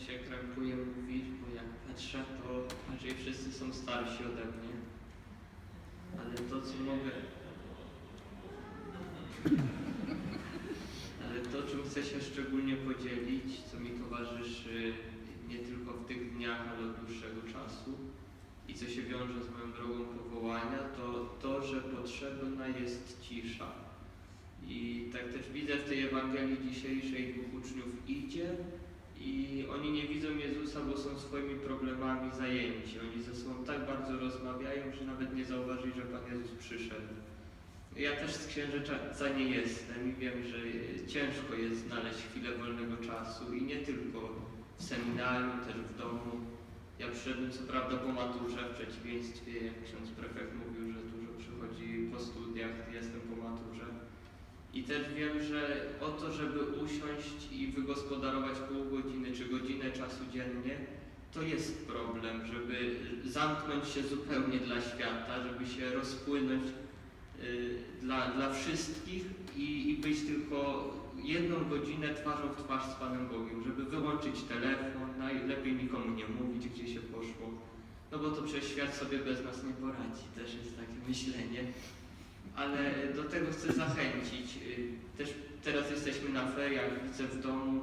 się krępuje mówić, bo jak patrzę, to raczej wszyscy są starsi ode mnie. Ale to, co mogę... Ale to, czym chcę się szczególnie podzielić, co mi towarzyszy nie tylko w tych dniach, ale od dłuższego czasu i co się wiąże z moją drogą powołania, to to, że potrzebna jest cisza. I tak też widzę w tej Ewangelii dzisiejszej dwóch uczniów idzie oni nie widzą Jezusa, bo są swoimi problemami zajęci. Oni ze sobą tak bardzo rozmawiają, że nawet nie zauważyli, że Pan Jezus przyszedł. Ja też z księżyca nie jestem i wiem, że ciężko jest znaleźć chwilę wolnego czasu i nie tylko w seminarium, też w domu. Ja przyszedłem co prawda po maturze, w przeciwieństwie jak ksiądz prefekt mówił, że dużo przychodzi po studiach, jestem po maturze. I też wiem, że o to, żeby usiąść i wygospodarować pół czasu dziennie, to jest problem, żeby zamknąć się zupełnie dla świata, żeby się rozpłynąć y, dla, dla wszystkich i, i być tylko jedną godzinę twarzą w twarz z Panem Bogiem, żeby wyłączyć telefon, najlepiej nikomu nie mówić, gdzie się poszło, no bo to przecież świat sobie bez nas nie poradzi, też jest takie myślenie. Ale do tego chcę zachęcić. Y, Też teraz jesteśmy na feriach, widzę w domu